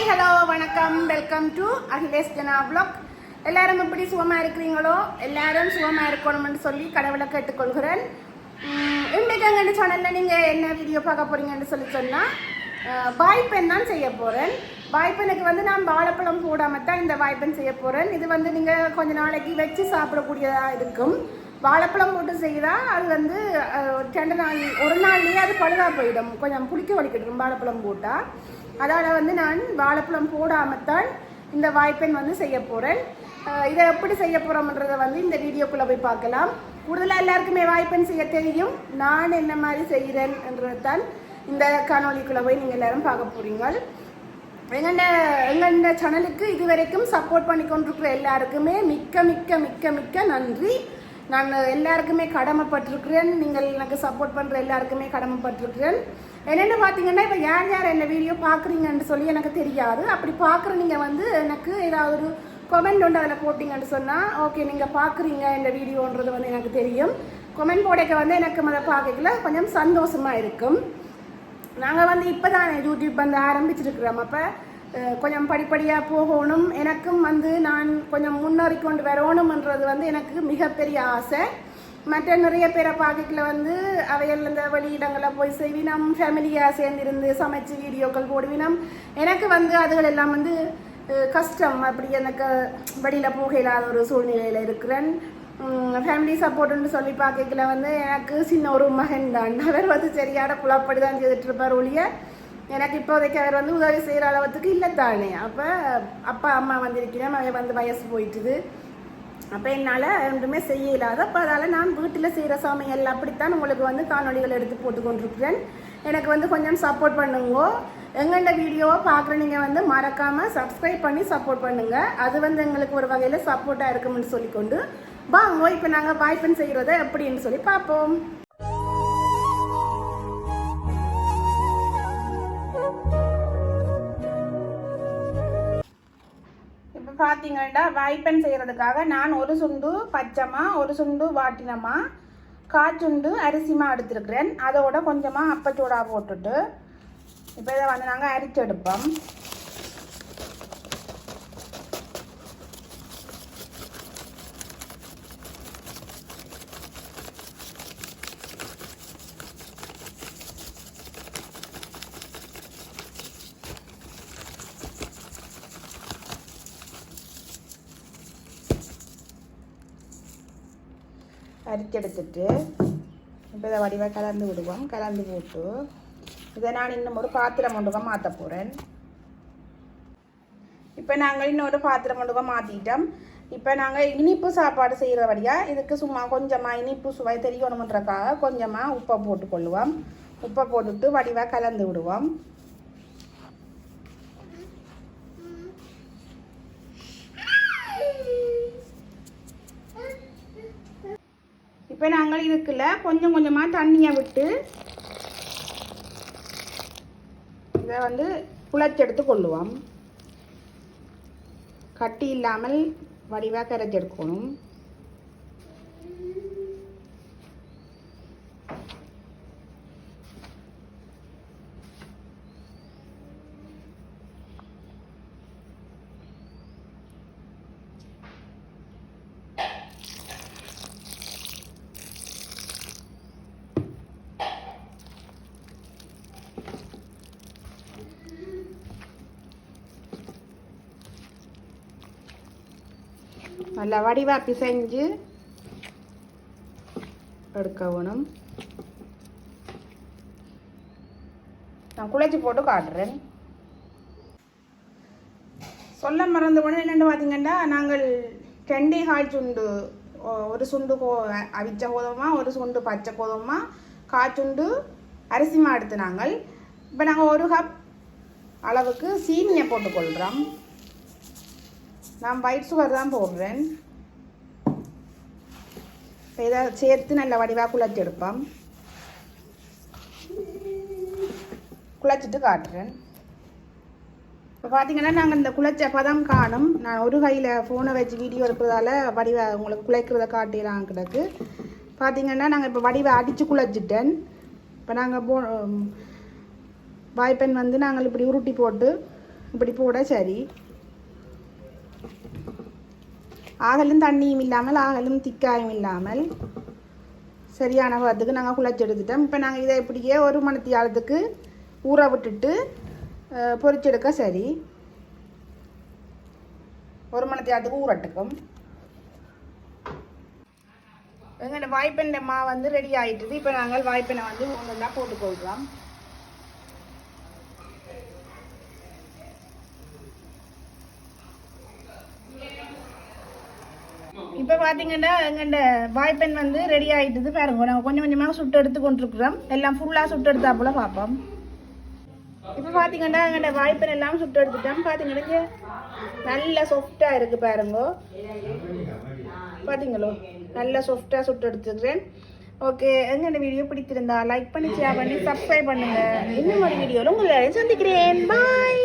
Hi hello வணக்கம். Welcome to Akhilesh Jana vlog. எல்லாரும் எப்படி சுகமாக இருக்கிறீங்களோ? எல்லாரும் சுகமாக இருக்கணும்னு சொல்லி கடவுளை கேட்டுக்கொள்கிறேன். இன்றைக்கு எங்கள் சேனலில் நீங்கள் என்ன வீடியோ பார்க்க போகிறீங்கன்னு சொல்லி சொன்னால் வாய்ப்பெண் தான் செய்ய போகிறேன் வாய்ப்பெனுக்கு வந்து நான் வாழைப்பழம் போடாமல் தான் இந்த வாய்ப்பெண் செய்ய போகிறேன் இது வந்து நீங்கள் கொஞ்ச நாளைக்கு வச்சு சாப்பிடக்கூடியதாக இருக்கும். வாழைப்பழம் போட்டு செய்தால் அது வந்து ரெண்டு நாள் ஒரு நாள்லேயே அது பழுதாக போயிடும். கொஞ்சம் புளிக்க வலிக்கிட்டு வாழைப்பழம் போட்டால் அதால் வந்து நான் வாழைப்பழம் போடாமல் தான் இந்த வாய்ப்பெண் வந்து செய்ய போகிறேன் இதை எப்படி செய்ய போகிறோம்ன்றதை வந்து இந்த வீடியோக்குள்ளே போய் பார்க்கலாம். கூடுதலாக எல்லாருக்குமே வாய்ப்பெண் செய்ய தெரியும். நான் என்ன மாதிரி செய்கிறேன் என்றது இந்த காணொளிக்குள்ளே போய் நீங்கள் எல்லாரும் பார்க்க போகிறீங்க எங்கண்ட எங்கண்ட சேனலுக்கு இதுவரைக்கும் சப்போர்ட் பண்ணி கொண்டிருக்கிற எல்லாருக்குமே மிக்க மிக்க மிக்க மிக்க நன்றி. நான் எல்லாருக்குமே கடமைப்பட்டிருக்கிறேன். நீங்கள் எனக்கு சப்போர்ட் பண்ணுற எல்லாருக்குமே கடமைப்பட்டிருக்கிறேன். என்னென்னு பார்த்தீங்கன்னா இப்போ யார் யார் என்ன வீடியோ பார்க்குறீங்கன்னு சொல்லி எனக்கு தெரியாது. அப்படி பார்க்குற நீங்கள் வந்து எனக்கு ஏதாவது ஒரு கொமெண்ட் ஒன்று அதில் போட்டிங்கன்னு சொன்னால் ஓகே நீங்கள் பார்க்குறீங்க இந்த வீடியோன்றது வந்து எனக்கு தெரியும். கொமெண்ட் போடைக்க வந்து எனக்கு அதை பார்க்கல கொஞ்சம் சந்தோஷமாக இருக்கும். நாங்கள் வந்து இப்போ தான் யூடியூப் வந்து ஆரம்பிச்சிருக்கிறோம். அப்போ கொஞ்சம் படிப்படியாக போகணும். எனக்கும் வந்து நான் கொஞ்சம் முன்னேறி கொண்டு வரணும்ன்றது வந்து எனக்கு மிகப்பெரிய ஆசை. மற்ற நிறைய பேரை பார்க்கல வந்து அவைகள் இந்த வெளியிடங்களில் போய் செய்வினம் ஃபேமிலியாக சேர்ந்திருந்து சமைச்சு வீடியோக்கள் போடுவினம். எனக்கு வந்து அதுகள் எல்லாம் வந்து கஷ்டம். அப்படி எனக்கு வெளியில் போக இல்லாத ஒரு சூழ்நிலையில் இருக்கிறேன். ஃபேமிலி சப்போர்ட்னு சொல்லி பார்க்கல வந்து எனக்கு சின்ன ஒரு மகன் தான். அவர் வந்து சரியான குழப்படி தான் செய்துட்டு இருப்பார் ஒழிய எனக்கு இப்போதைக்கு அவர் வந்து உதவி செய்கிற அளவுக்கு இல்லை தானே. அப்போ அப்பா அம்மா வந்திருக்கிறேன். அவன் வந்து வயசு போயிட்டுது. அப்போ என்னால் ஒன்றுமே செய்ய இல்லாத அப்போ அதால் நான் வீட்டில் செய்கிற சமையல் அப்படித்தான் உங்களுக்கு வந்து காணொலிகள் எடுத்து போட்டு கொண்டிருக்கிறேன். எனக்கு வந்து கொஞ்சம் சப்போர்ட் பண்ணுங்கோ. எங்கள்ட வீடியோவை பார்க்குற நீங்கள் வந்து மறக்காமல் சப்ஸ்கிரைப் பண்ணி சப்போர்ட் பண்ணுங்கள் அது வந்து எங்களுக்கு ஒரு வகையில் சப்போர்ட்டாக இருக்கும்னு சொல்லிக்கொண்டு வாங்க. இப்போ நாங்கள் வாய்ப்பன் செய்கிறத எப்படின்னு சொல்லி பார்ப்போம் பார்த்தீங்கன்னா வாய்ப்பன் செய்கிறதுக்காக நான் ஒரு சுண்டு பச்சைமா ஒரு சுண்டு வாட்டினமா காச்சுண்டு அரிசிமா எடுத்துருக்கிறேன். அதோட கொஞ்சமாக அப்பச்சூடா போட்டுட்டு இப்போ இதை வந்து நாங்கள் அரிச்சு அரிக்கெடுத்துட்டு இப்போ இதை வடிவாக கலந்து விடுவோம். கலந்து போட்டு இதை நான் இன்னும் ஒரு பாத்திரம் ஒன்றுக மாற்ற போகிறேன் இப்போ நாங்கள் இன்னொரு பாத்திரம் ஒன்றுக மாற்றிட்டோம் இப்போ நாங்கள் இனிப்பு சாப்பாடு செய்கிறபடியாக இதுக்கு சும்மா கொஞ்சமாக இனிப்பு சுவை தெரியணுமன்றக்காக கொஞ்சமாக உப்பை போட்டுக்கொள்ளுவோம். உப்பை போட்டுட்டு வடிவாக கலந்து விடுவோம். இப்போ நாங்கள் இதுக்குள்ள கொஞ்சம் கொஞ்சமாக தண்ணியை விட்டு இதை வந்து குழச்செடுத்து கொள்ளுவோம். கட்டி இல்லாமல் வடிவாக கரைச்செடுக்கணும் நல்லா வடிவாக பிசைஞ்சு எடுக்கணும் நான் குழைச்சி போட்டு காட்டுறேன் சொல்ல மறந்து உடனே என்னென்னு பார்த்தீங்கன்னா நாங்கள் கெண்டி கால் சுண்டு ஒரு சுண்டு கோ அவிச்ச கோதமா ஒரு சுண்டு பச்சை கோதமா காய்ச்சுண்டு அரிசிமா எடுத்து நாங்கள் இப்போ நாங்கள் ஒரு கப் அளவுக்கு சீனியை போட்டுக்கொள்கிறோம் நான் ஒயிட் சுகர் தான் போடுறேன். இதை சேர்த்து நல்ல வடிவாக குழச்சி எடுப்போம். குழச்சிட்டு காட்டுறேன். இப்போ பார்த்தீங்கன்னா நாங்கள் இந்த குழச்ச பதம் காணும். நான் ஒரு கையில் ஃபோனை வச்சு வீடியோ எடுக்கிறதால வடிவ உங்களுக்கு குழைக்கிறத காட்டிடலாம் கிடக்கு. பார்த்தீங்கன்னா நாங்கள் இப்போ வடிவை அடித்து குழச்சிட்டேன். இப்போ நாங்கள் போ வாய்ப்பெண் வந்து நாங்கள் இப்படி உருட்டி போட்டு இப்படி போட சரி. ஆகலும் தண்ணியும் இல்லாமல் ஆகலும் திக்காயும் இல்லாமல். சரியான பதத்துக்கு நாங்கள் குழச்சி எடுத்துட்டோம். இப்போ நாங்கள் இதை இப்படியே ஒரு மணத்தியாலத்துக்கு ஊற விட்டுட்டு பொறிச்செடுக்க சரி. ஒரு மணத்தியாலத்துக்கு ஊறட்டுக்கும் எங்களோட வாய்ப்பெண்ணை மா வந்து ரெடி ஆகிட்டுது இப்போ நாங்கள் வாய்ப்பெண்ணை வந்து ஒன்றா போட்டுக்கொள்கிறோம் இப்போ பார்த்தீங்கன்னா எங்கள்ட வாய்ப்பெண் வந்து ரெடி ஆகிட்டது பாருங்க. நாங்கள் கொஞ்சம் கொஞ்சமாக சுட்டு எடுத்து கொண்டிருக்கிறோம். எல்லாம் ஃபுல்லாக சுட்டு எடுத்தா போல் பார்ப்போம் இப்போ பார்த்தீங்கன்னா எங்கள்ட வாய்ப்பெண் எல்லாம் சுட்டு எடுத்துட்டோம் பார்த்தீங்கன்னா நல்ல சாஃப்டாக இருக்குது பாருங்க. பார்த்தீங்களோ நல்ல சாஃப்டாக சுட்டு எடுத்துக்கிறேன் ஓகே எங்களோட வீடியோ பிடித்திருந்தா லைக் பண்ணி ஷேர் பண்ணி சப்ஸ்கிரைப் பண்ணுங்க. இன்னும் ஒரு வீடியோவில் உங்களை சந்திக்கிறேன். பாய்